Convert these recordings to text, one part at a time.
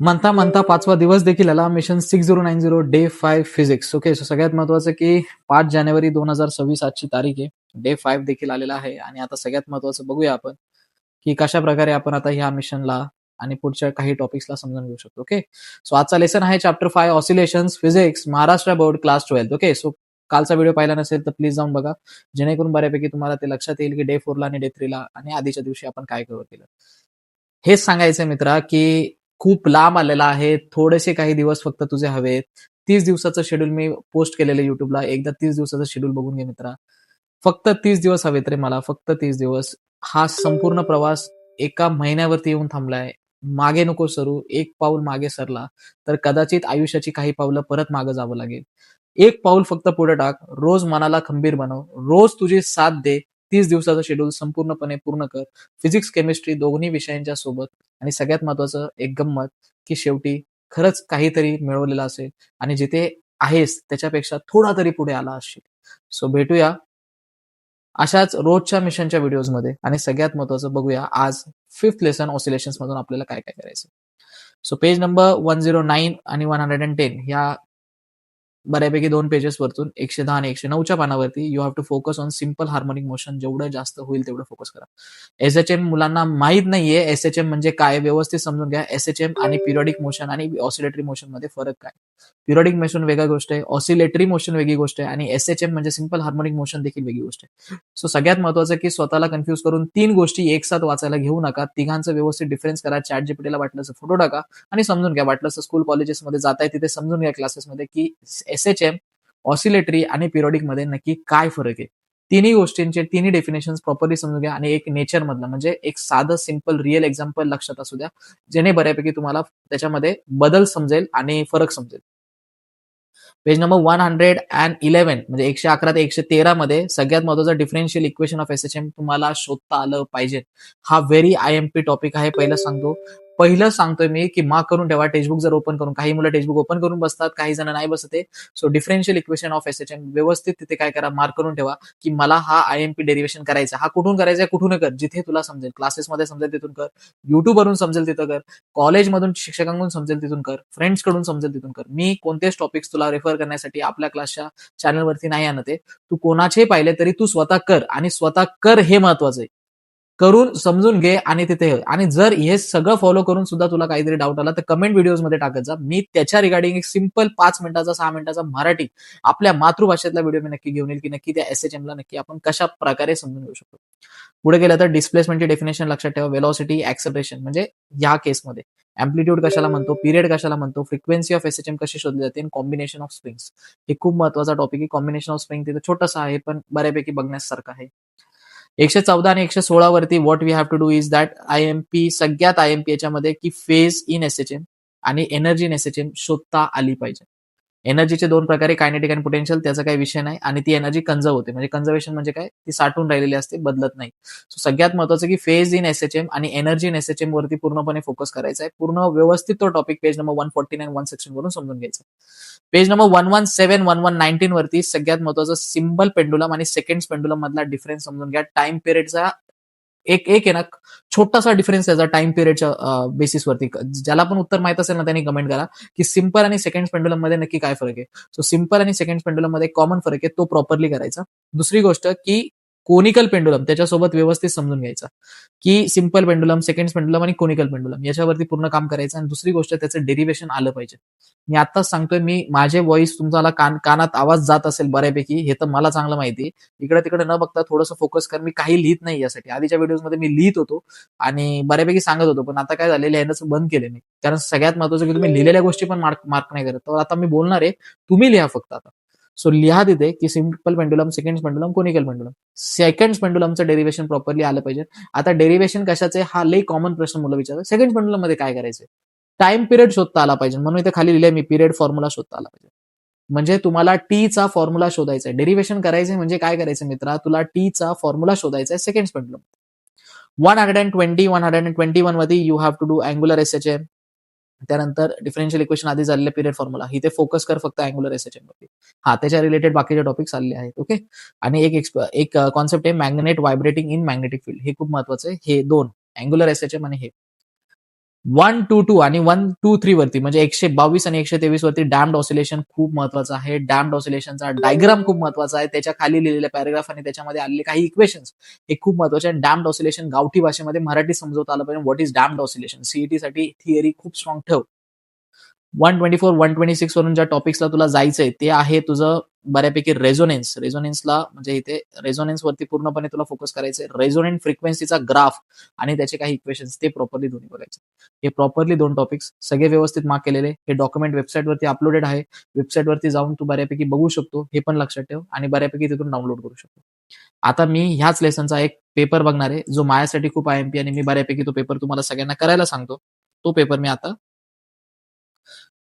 म्हणता म्हणता पाचवा दिवस देखील आला. Mission six zero nine zero day five physics okay so सगळ्यात महत्वाचं की पाच जानेवारी दोन हजार सव्वीस आजची तारीख आहे. डे फाईव्ह देखील आलेला आहे. आणि आता सगळ्यात महत्वाचं बघूया आपण की कशा प्रकारे आपण आता ह्या मिशनला आणि पुढच्या काही टॉपिक्सला समजून घेऊ शकतो. ओके सो आजचा लेसन आहे chapter five oscillation physics Maharashtra board class twelfth okay so कालचा व्हिडिओ पाहिला नसेल तर प्लीज जाऊन बघा. जेणेकरून बऱ्यापैकी तुम्हाला ते लक्षात येईल की डे फोरला आणि डे थ्रीला आणि आधीच्या दिवशी आपण काय कव्हर केलं. हेच सांगायचं मित्रा की खूप लांब आलेला आहे. थोडेसे काही दिवस फक्त तुझे हवेत. तीस दिवसाचं शेड्यूल मी पोस्ट केलेलं युट्यूबला एकदा तीस दिवसाचं शेड्यूल बघून घे मित्रा. फक्त तीस दिवस हवेत रे मला. फक्त तीस दिवस. हा संपूर्ण प्रवास एका महिन्यावरती येऊन थांबलाय. मागे नको सरू. एक पाऊल मागे सरला. तर कदाचित आयुष्याची काही पावलं परत मागे जावं लागेल. एक पाऊल फक्त पुढे टाक. रोज मनाला खंबीर बनव. रोज तुझी साथ दे. तीस दिवसाचा शेड्यूल संपूर्णपणे पूर्ण कर. फिजिक्स केमिस्ट्री दोन्ही विषयांच्या सोबत. आणि सगळ्यात महत्वाचं एक गंमत की शेवटी खरंच काहीतरी मिळवलेलं असेल. आणि जिथे आहेस त्याच्यापेक्षा थोडा तरी पुढे आला असशील. सो भेटूया अशाच रोजच्या मिशनच्या व्हिडिओजमध्ये आणि सगळ्यात महत्वाचं बघूया आज फिफ्थ लेसन ऑसिलेशन मधून आपल्याला काय काय करायचं. So page number one zero nine आणि वन हंड्रेड अँड टेन या बऱ्यापैकी दोन पेजेस वरतून एकशे दहा आणि एकशे नऊच्या पानावरती you have to focus on simple harmonic motion जेवढं जास्त होईल तेवढं फोकस करा. एस एच एम मुलांना माहीत नाहीये एस एच एम म्हणजे काय? व्यवस्थित समजून घ्या. एस एच एम आणि पिरियडिक मोशन आणि ऑसिलेटरी मोशनमध्ये फरक काय? पिरियडिक मोशन वेगळी गोष्ट आहे. ऑसिलेटरी मोशन वेगळी गोष्ट आहे आणि एस एच एम म्हणजे सिंपल हार्मोनिक मोशन देखील वेगळी गोष्ट आहे. सो सगळ्यात महत्वाचं की स्वतःला कन्फ्युज करून तीन गोष्टी एक साथ वाचायला घेऊ नका. तिघांचं व्यवस्थित डिफरन्स करा. चॅट जीपीटीला वाटलं फोटो टाका आणि समजून घ्या. वाटलं स्कूल कॉलेजेसमध्ये जाताय तिथे समजून घ्या क्लासेसमध्ये की एस एच एम ऑसिलेटरी आणि पिरियडिकमध्ये नक्की काय फरक आहे? तिन्ही गोष्टींचे तिन्ही डेफिनेशन प्रॉपरली समजून घ्या आणि एक नेचर मधलं म्हणजे एक साधं सिंपल रिअल एक्झाम्पल लक्षात असू द्या जेणे बऱ्यापैकी तुम्हाला त्याच्यामध्ये बदल समजेल आणि फरक समजेल. Page number one hundred and eleven म्हणजे एकशे अकरा ते एकशे तेरा मध्ये सगळ्यात महत्वाचं differential equation of S H M तुम्हाला शोधता आलं पाहिजे. हा very I M P topic आहे पहिलं सांगतो. पहिलं सांगतोय मी की मार्क करून ठेवा. टेक्स्टबुक जर ओपन करून काही मुलं टेक्स्टबुक ओपन करून बसतात काही जण नाही बसते so differential equation of S H M व्यवस्थित तिथे काय करा मार्क करून ठेवा की मला हा आय एम पी करायचा हा कुठून करायचा कुठून कर? जिथे तुला समजेल. क्लासेसमध्ये समजेल तिथून कर. युट्यूबवरून समजेल तिथं कर. कॉलेजमधून शिक्षकांकडून समजेल तिथून कर. फ्रेंड्सकडून समजेल तिथून कर. मी कोणतेच टॉपिक्स तुला रेफर करण्यासाठी आपल्या क्लासच्या चॅनलवरती नाही आणते तू कोणाचे पाहिले तरी तू स्वतः कर आणि स्वतः कर हे महत्वाचं आहे. करून समजून घे आणि तिथे आणि जर हे सगळं फॉलो करून सुद्धा तुला काहीतरी डाऊट आला तर कमेंट व्हिडिओजमध्ये टाकत जा. मी त्याच्या रिगार्डिंग एक सिंपल पाच मिनिटाचा सहा मिनिटाचा मराठी आपल्या मातृभाषेतला व्हिडिओ मी नक्की घेऊन येईल की नक्की त्या एस एच एमला नक्की आपण कशा प्रकारे समजून घेऊ शकतो. पुढे गेलं तर डिस्प्लेसमेंटची डेफिनेशन लक्षात ठेवा. वेलॉसिटी ऍक्सेलरेशन म्हणजे या केसमध्ये अँप्लिट्यूड कशाला म्हणतो? पिरियड कशाला म्हणतो? Frequency of S H M कशी शोधली जाते? कॉम्बिनेशन ऑफ स्प्रिंग्स हे खूप महत्त्वाचा टॉपिक आहे. कॉम्बिनेशन ऑफ स्प्रिंग तिथे छोटासा आहे पण बऱ्यापैकी बघण्यासारखं आहे. एकशे चौदा आणि एकशे सोळा वरती what we have to do is that I M P सगळ्यात आय एम पी याच्यामध्ये की phase in S H M आणि energy in S H M शोधता आली पाहिजे. एनर्जीचे दोन प्रकारे कायनेटिक आणि पोटेन्शियल त्याचा काही विषय नाही. आणि ती एनर्जी कन्झर्व होते. म्हणजे कन्झर्वेशन म्हणजे काय? ती साठून राहिलेली असते बदलत नाही. सो सगळ्यात महत्वाचं की फेज इन एस आणि एनर्जी इन एस वरती पूर्णपणे फोकस करायचा आहे. पूर्ण व्यवस्थित तो topic page number one forty nine one section वरून समजून घ्यायचा page number one one seven one one nineteen वरती सगळ्यात महत्वाचं सिम्बल पेंडुलम आणि सेकंड पेंडुलम मधला डिफरन्स समजून घ्या. टाइम पिरियडचा एक एक आहे ना छोटासा डिफरन्स त्याचा टाइम पिरियडच्या बेसिसवरती ज्याला पण उत्तर माहीत असेल ना त्यांनी कमेंट करा की सिंपल आणि सेकंड पेंडुलममध्ये नक्की काय फरक आहे. सो सिंपल आणि सेकंड पेंडुलममध्ये कॉमन फरक आहे तो प्रॉपरली करायचा. दुसरी गोष्ट की कोनिकल पेंडुलम त्याच्यासोबत व्यवस्थित समजून घ्यायचा. की सिंपल पेंडुलम सेकंड पेंडुलम आणि कोनिकल पेंडुलम याच्यावरती पूर्ण काम करायचं आणि दुसरी गोष्ट त्याचं डेरिवेशन आलं पाहिजे. मी आताच सांगतोय मी माझे व्हॉइस तुमचा कान कानात आवाज जात असेल बऱ्यापैकी हे तर मला चांगलं माहिती इकडे तिकडे न बघता थोडंसं फोकस कर मी काही लिहित नाही यासाठी. आधीच्या व्हिडिओमध्ये मी लिहित होतो आणि बऱ्यापैकी सांगत होतो पण आता काय झालेलं लिहायचं बंद केले मी. कारण सगळ्यात महत्वाचं की तुम्ही लिहिलेल्या गोष्टी पण मार्क मार्क नाही करत. तर आता मी बोलणार आहे तुम्ही लिहा फक्त आता. सो लिहा तिथे की simple pendulum second pendulum conical pendulum second पेंडुलमचं derivation properly आलं पाहिजे. आता डेरिवेशन कशाचे हा लई कॉमन प्रश्न मुलं विचारतात. सेकंड पेंडुलममध्ये काय करायचं टाइम पिरियड शोधता आला पाहिजे. म्हणून इथे खाली लिहिले मी पिरियड फॉर्म्युला शोधता आला पाहिजे. म्हणजे तुम्हाला टीचा फॉर्म्युला शोधायचा आहे. डेरिवेशन करायचं म्हणजे काय करायचं मित्रा? तुला टीचा फॉर्म्युला शोधायचा आहे second pendulum one hundred and twenty one hundred and twenty वनमध्ये you have to do angular S H M त्यानंतर डिफरन्शियल इक्वेशन आधी झालेले पिरियड फॉर्म्युला इथे फोकस कर फक्त अँग्युलर एस वरती. हा त्याच्या रिलेटेड बाकीचे टॉपिक्स आले आहेत ओके आणि एक एक कॉन्सेप्ट आहे magnet vibrating in magnetic field हे खूप महत्वाचं आहे. हे दोन अँग्युलर एस आणि हे. वन टू टू आणि वन टू थ्री वरती म्हणजे एकशे बावीस आणि एकशे तेवीस वरती डॅम्ड ऑसिलेशन खूप महत्वाचं आहे. डॅम्ड ऑसिलेशनचा डायग्राम खूप महत्त्वाचा आहे. त्याच्याखाली लिहिलेल्या पॅराग्राफ आणि त्याच्यामध्ये आलेले काही इक्वेशन्स हे खूप महत्त्वाचे आहे डॅम्ड ऑसिलेशन गावठी भाषेमध्ये मराठी समजवता आलं पाहिजे. What is damped oscillation? CET साठी थिअरी खूप स्ट्रॉंग ठेव. One twenty four one twenty six वरून ज्या टॉपिक्सला तुला जायचंय ते आहे तुझं बऱ्यापैकी रेझोनेन्स रेझोनेन्सला म्हणजे इथे रेझोनेन्स वरती पूर्णपणे तुला फोकस करायचे रेझोनेंट फ्रिक्वेन्सीचा ग्राफ आणि त्याचे काही इक्वेशन्स ते प्रॉपरली दोन्ही बघायचे. हे प्रॉपरली दोन टॉपिक्स सगळे व्यवस्थित मार्क केलेले. हे डॉक्युमेंट वेबसाईटवरती अपलोडेड आहे. वेबसाईटवरती जाऊन तू बऱ्यापैकी बघू शकतो. हे पण लक्षात ठेव आणि बऱ्यापैकी तिथून डाउनलोड करू शकतो. आता मी ह्याच लेसनचा एक पेपर बघणार आहे जो माझ्यासाठी खूप आय एम पी आणि मी बऱ्यापैकी तो पेपर तुम्हाला सगळ्यांना करायला सांगतो. तो पेपर मी आता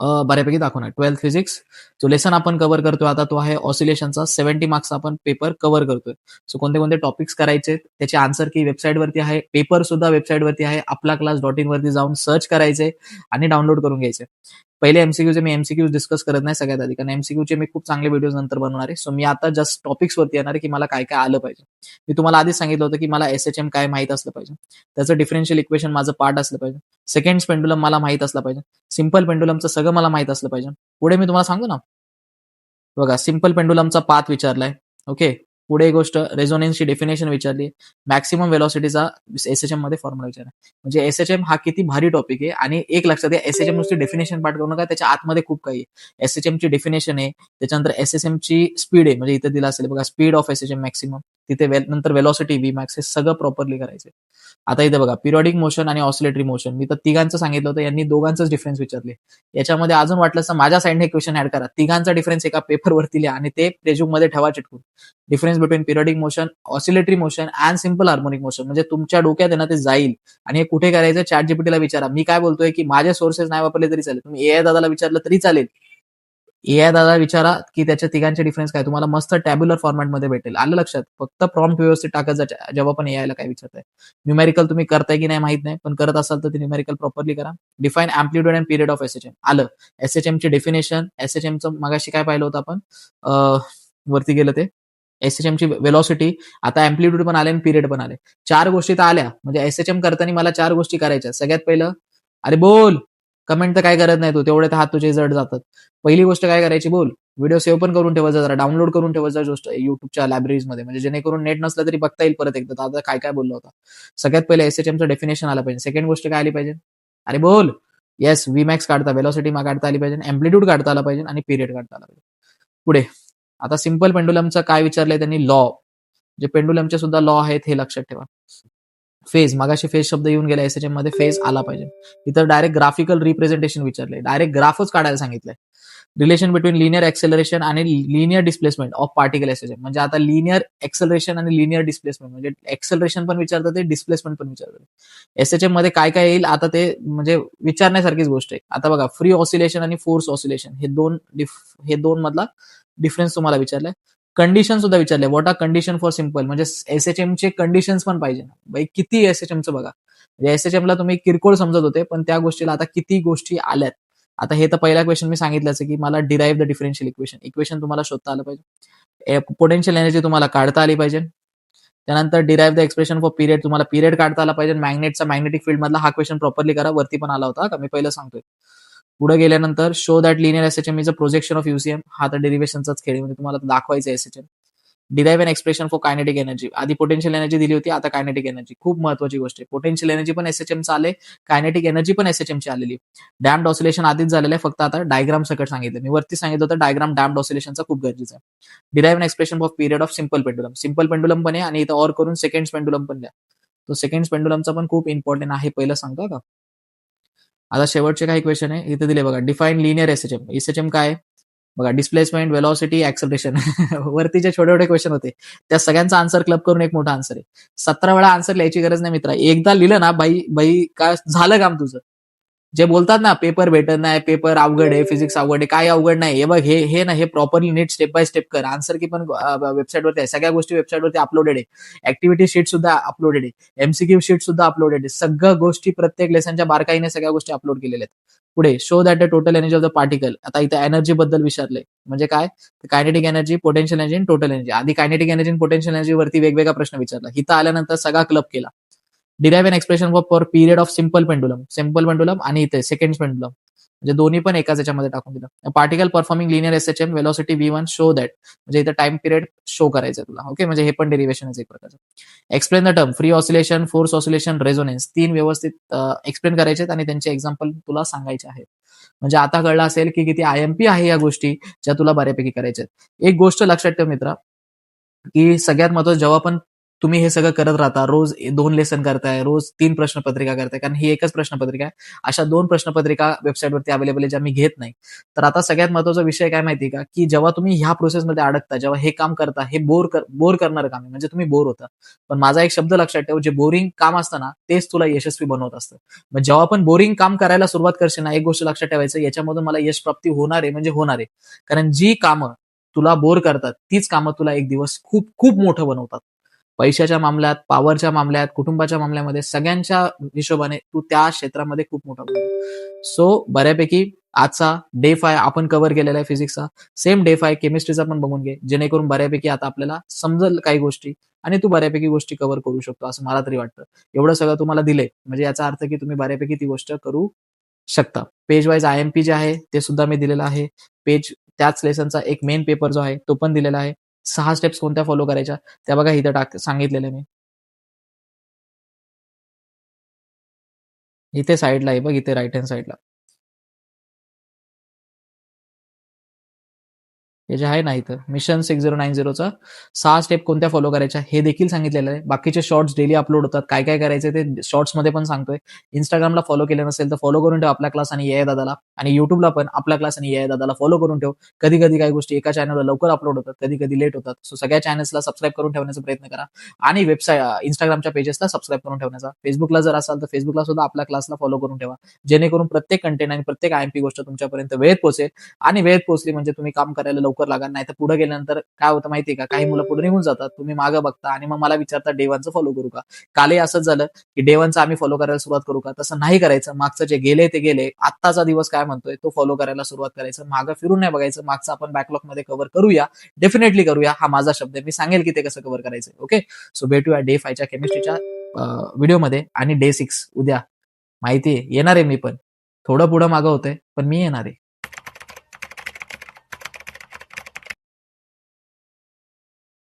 बऱ्यापैकी दाखवणार. ट्वेल्थ फिजिक्स जो लेसन आपण कव्हर करतोय आता तो आहे ऑसिलेशनचा सेव्हन्टी मार्क्स आपण पेपर कव्हर करतोय. सो कोणते कोणते टॉपिक्स करायचे त्याचे आन्सर की वेबसाईटवरती आहे. पेपर सुद्धा वेबसाईटवरती आहे. आपला क्लास डॉट इन वरती जाऊन सर्च करायचे आणि डाउनलोड करून घ्यायचे. पहिले एमसीक्यूचे मी एमसीक्यू डिस्कस करत नाही सगळ्यात आधी. कारण एमसीक्यूचे मी खूप चांगले व्हिडिओ नंतर बनवणार आहे. सो मी आता जस्ट टॉपिक्स वरती येणार आहे की मला काय काय आलं पाहिजे. मी तुम्हाला आधीच सांगितलं होतं की मला एस एच एम काय माहीत असलं पाहिजे. त्याचं डिफरन्शियल इक्वेशन माझं पार्ट असलं पाहिजे. सेकंड पेंडुलम मला माहीत असलं पाहिजे. सिंपल पेंडुलमचं सगळं मला माहीत असलं पाहिजे. पुढे मी तुम्हाला सांगू ना. बघा सिंपल पेंडुलमचा पाथ विचारलाय. ओके पुढे गोष्ट रेझोनन्सची डेफिनेशन विचारली. मॅक्सिमम वेलॉसिटीचा एस एच एममध्ये फॉर्म्युला विचार. म्हणजे एस एच एम हा किती भारी टॉपिक आहे आणि एक लक्षात घ्या एस एच एम नुसती डेफिनेशन पाठ करू नका त्याच्या आतमध्ये खूप काही आहे. एस एच डेफिनेशन आहे त्याच्यानंतर एस एस एमची स्पीड आहे म्हणजे इथे दिला असेल बघा speed of S H M maximum तिथे नंतर वेलॉसिटी व्ही मॅक्स हे सगळं प्रॉपरली करायचे. आता इथे बघा पिरियडिक मोशन आणि ऑसिलेटरी मोशन मी तर तिघांचं सांगितलं होतं यांनी दोघांचंच डिफरन्स विचारले. याच्यामध्ये अजून वाटलं तर माझ्या साईडने क्वेश्चन ऍड करा. तिघांचा डिफरन्स एका पेपरवरती लिहा आणि ते रेज्यूममध्ये ठेवा चिटकून. Difference between periodic motion oscillatory motion and simple harmonic motion म्हणजे तुमच्या डोक्यात ना ते जाईल. आणि हे कुठे करायचं? चॅट जीपीटीला विचारा. मी काय बोलतोय की माझे सोर्सेस नाही वापरले तरी चालेल. तुम्ही ए दादाला विचारलं तरी चालेल. ए दादा विचारा की त्याच्या तिघांचे डिफरन्स काय? तुम्हाला मस्त टॅब्युलर फॉर्मॅटमध्ये भेटेल. आलं लक्षात? फक्त प्रॉम्प्ट व्यवस्थित टाकत जा. जेव्हा पण एआयला काय विचारताय. न्यूमेरिकल तुम्ही करताय की नाही माहीत नाही पण करत असाल तर ते न्यूमेरिकल प्रॉपरली करा. Define amplitude and period of SHM आलं. एस एच डेफिनेशन एसएचएमचं मगाशी काय पाहिलं होतं आपण? वरती गेलं ते. एस ची वेलॉसिटी आता अँप्लिट्यूड पण आले आणि पिरियड पण आले. चार गोष्टी तर आल्या. म्हणजे एसएचएम करताना मला चार गोष्टी करायच्या सगळ्यात पहिलं अरे बोल! कमेंट तर काय करत नाही तू तेवढे तर हात तुझे जड जातात. पहिली गोष्ट काय करायची बोल व्हिडिओ सेव्ह पण करून ठेवायचा जरा डाउनलोड करून ठेवायचा गोष्ट युट्यूबच्या लायब्ररीजमध्ये म्हणजे जेणेकरून नेट नसलं तरी बघता येईल परत एकदा. आता काय काय बोललो होता. सगळ्यात पहिले एस एच एमचं डेफिनेशन आलं पाहिजे. सेकंड गोष्ट काय आली पाहिजे? अरे बोल. येस व्ही मॅक्स काढता वेलॉसिटी काढता आली पाहिजे एम्प्लिट्यूड काढता आला पाहिजे आणि पिरियड काढता आला पाहिजे. पुढे. आता सिंपल पेंडुलमचं काय विचारलंय त्यांनी? लॉ जे पेंडुलमचे सुद्धा लॉ आहेत हे लक्षात ठेवा. फेज मागाशी फेज शब्द येऊन गेला एस एच एममध्ये फेज आला पाहिजे. इतर डायरेक्ट ग्राफिकल रिप्रेझेंटेशन विचारले डायरेक्ट ग्राफच काढायला सांगितलंय. रिलेशन बिटवीन लिनियर एक्सेलरेशन आणि linear displacement of particle S H M म्हणजे आता लिनियर एक्सेलरेशन आणि लिनियर डिस्प्लेसमेंट म्हणजे एक्सेलरेशन पण विचारतात ते डिस्प्लेसमेंट पण विचारतात. एस एच एममध्ये काय काय येईल आता ते म्हणजे विचारण्यासारखीच गोष्ट आहे. आता बघा फ्री ऑसिलेशन आणि फोर्स ऑसिलेशन हे दोन हे दोन मधला डिफरन्स तुम्हाला विचारलाय. कंडिशन सुद्धा विचारले. What are condition for simple म्हणजे एस एच एमचे कंडिशन्स पण पाहिजे बाई किती एस एच एमचं बघा. म्हणजे एस एच एमला तुम्ही किरकोळ समजत होते पण त्या गोष्टीला आता किती गोष्टी आल्यात. आता हे तर पहिला क्वेश्चन मी सांगितलंच की मला derive the differential equation equation तुम्हाला शोधता आलं पाहिजे. E, पोटेन्शियल एनर्जी तुम्हाला काढता आली पाहिजे. त्यानंतर derive the expression for period तुम्हाला पिरियड काढता आला पाहिजे. मॅग्नेटचा मॅग्नेटिक फील्ड मधला हा क्वेश्चन प्रॉपरली करा. वरती पण आला होता. का? मी पहिलं सांगतोय. पुढे गेल्यानंतर show that linear SHM is a projection of UCM हा तर डेरिव्हेशनचाच खेळ म्हणजे तुम्हाला दाखवायचं SHM derive an expression for kinetic energy आधी पोटेन्शियल एनर्जी दिली होती आता कायनेटिक एनर्जी खूप महत्वाची गोष्ट आहे. पोटेन्शियल एनर्जी पण एसएचएम आले कायनेटिक एनर्जी पण एसएचएम ची आलेली. डॅम्ड ऑसिलेशन आधीच झालेलं आहे फक्त आता डायग्राम सकट सांगितलं मी वरती सांगितलं होतं डायग्राम डॅम्ड ऑसिलेशनचा खूप गरजेचं आहे. Derive an expression of period of simple pendulum simple pendulum पण आहे आणि इथं ऑर करून सेकंड पेंडुलम पण द्या. तो सेकंड पेंडुलमचा पण खूप इम्पॉर्टंट आहे पहिलं सांगतो का? आता शेवटचे काही क्वेश्चन आहे. इथे दिले बघा define linear S H M S H M काय? बघा डिस्प्लेसमेंट वेलॉसिटी ऍक्सलेशन वरती जे छोटे छोटे क्वेश्चन होते. त्या सगळ्यांचा आन्सर क्लब करून एक मोठा आन्सर आहे. सतरा वेळा आन्सर लिहायची गरज नाही मित्रा. एकदा लिहिलं ना बाई बाई काय झालं काम तुझं? जे बोलतात ना पेपर भेटत नाही पेपर अवघड आहे फिजिक्स अवघड आहे काय अवघड नाही. हे बघ हे हे ना हे प्रॉपरली नीट स्टेप बाय स्टेप कर. आन्सर की पण वेबसाईटवरती आहे. सगळ्या गोष्टी वेबसाईटवरती अपलोडेड आहे. ऍक्टिव्हिटी शीट सुद्धा अपलोडेड आहे. एमसीक्यू शीट सुद्धा अपलोडेड आहे. सगळ्या गोष्टी प्रत्येक लेसनच्या बारकाईने सगळ्या गोष्टी अपलोड केलेल्या आहेत. पुढे show that the total energy of the particle आता इथे एनर्जी बद्दल विचारले म्हणजे काय? Kinetic energy potential energy total energy आधी कायनेटिक एनर्जी पोटेन्शियल एनर्जी वरती वेगवेगळा प्रश्न विचारला. इथं आल्यानंतर सगळा क्लब केला. Derive an expression for period of simple pendulum simple pendulum आणि इथे सेकंड पेंडुलम म्हणजे दोन्ही पण एकाच याच्यामध्ये टाकून दिलं. Particle performing linear S H M velocity V one show that म्हणजे इथं टाइम पिरियड शो करायचं तुला. ओके म्हणजे हे पण डेरिवेशन एक प्रकारचं. Explain the term free oscillation force oscillation resonance तीन व्यवस्थित एक्सप्लेन करायचे आणि त्यांचे एक्झाम्पल तुला सांगायचे आहेत. म्हणजे आता कळलं असेल की किती आय एम पी आहे या गोष्टी ज्या तुला बऱ्यापैकी करायच्या एक गोष्ट लक्षात ठेव मित्रा की सगळ्यात महत्वाचं जेव्हा पण तुम्ही हे सगळं करत राहता. रोज दोन लेसन करताय रोज तीन प्रश्नपत्रिका करताय. कारण ही एकच प्रश्नपत्रिका आहे. अशा दोन प्रश्नपत्रिका वेबसाईटवरती अवेलेबल आहे ज्या मी घेत नाही. तर आता सगळ्यात महत्त्वाचा विषय काय माहिती का? की जेव्हा तुम्ही ह्या प्रोसेसमध्ये अडकता जेव्हा हे काम करता हे बोर बोर करणारं काम आहे. म्हणजे तुम्ही बोर होता. पण माझा एक शब्द लक्षात ठेव जे बोरिंग काम असतं ना तेच तुला यशस्वी बनवत असतं. मग जेव्हा आपण बोरिंग काम करायला सुरुवात करशील ना एक गोष्ट लक्षात ठेवायचं याच्यामधून मला यश प्राप्ती होणार आहे म्हणजे होणार आहे. कारण जी कामं तुला बोर करतात तीच कामं तुला एक दिवस खूप खूप मोठं बनवतात. पैशाच्या मामल्यात पॉवरच्या मामल्यात कुटुंबाच्या मामल्यामध्ये सगळ्यांच्या हिशोबाने तू त्या क्षेत्रामध्ये खूप मोठा सो बऱ्यापैकी आजचा डे फाय आपण कव्हर केलेला आहे फिजिक्सचा सेम डे फाय केमिस्ट्रीचा पण बघून घे जेणेकरून बऱ्यापैकी आता आपल्याला समजेल काही गोष्टी आणि तू बऱ्यापैकी गोष्टी कव्हर करू शकतो असं मला तरी वाटतं. एवढं सगळं तुम्हाला दिलंय म्हणजे याचा अर्थ की तुम्ही बऱ्यापैकी ती गोष्ट करू शकता. Page wise I M P जे आहे ते सुद्धा मी दिलेलं आहे. पेज त्याच लेसनचा एक मेन पेपर जो आहे तो पण दिलेला आहे. सहा स्टेप्स कोणत्या फॉलो करायच्या? त्या बघा इथं टाक सांगितलेलं मी. इथे साईडला आहे बघ इथे राईट हँड साईडला हे जे आहे नाही तर मिशन सिक्स झिरो नाईन झिरोचा सहा स्टेप कोणत्या फॉलो करायच्या हे देखील सांगितलेलं आहे. बाकीचे शॉर्ट्स डेली अपलोड होतात. काय काय करायचे ते शॉर्ट्समध्ये पण सांगतोय. इंस्टाग्रामला फॉलो केलं नसेल तर फॉलो करून ठेव आपल्या क्लास आणि ये दादाला. आणि युट्यूबला पण आपला क्लास आणि ये दादाला फॉलो करून ठेव. कधी कधी काही गोष्टी एका चॅनलला लवकर अपलोड होतात. कधी कधी लेट होतात. सो सगळ्या चॅनल्सला सबस्क्राईब करून ठेवण्याचा प्रयत्न करा. आणि वेबसाईट इंस्टाग्रामच्या पेजेसला सबस्क्राईब करून ठेवण्याचा. फेसबुकला जर असाल तर फेसबुकला सुद्धा आपल्या क्लासला फॉलो करून ठेवा. जेणेकरून प्रत्येक कंटेंट आणि प्रत्येक आयएमपी गोष्ट तुमच्यापर्यंत वेळेत पोहोचेल. आणि वेळेत पोहोचली म्हणजे तुम्ही काम करायला लवकर लागा नाही. तर पुढे गेल्यानंतर काय होतं माहितीये का? काही मुलं पुढे निघून जातात. तुम्ही मागं बघता आणि मग मला विचारता डे फॉलो करू का? कालही असंच झालं की डे आम्ही फॉलो करायला सुरुवात करू का? तसं नाही करायचं. मागचं जे गेले ते गेले. आत्ताचा दिवस काय म्हणतोय? तो फॉलो करायला सुरुवात करायचं. मागं फिरून नाही बघायचं. मागचं आपण बॅकलॉगमध्ये कव्हर करूया. डेफिनेटली करूया. हा माझा शब्द आहे. मी सांगेल की ते कसं कव्हर करायचं ओके सो भेटूया डे फायच्या केमिस्ट्रीच्या व्हिडिओमध्ये आणि डे सिक्स उद्या. माहिती येणार आहे मी पण. थोडं पुढं मागं होतंय पण मी येणार. आहे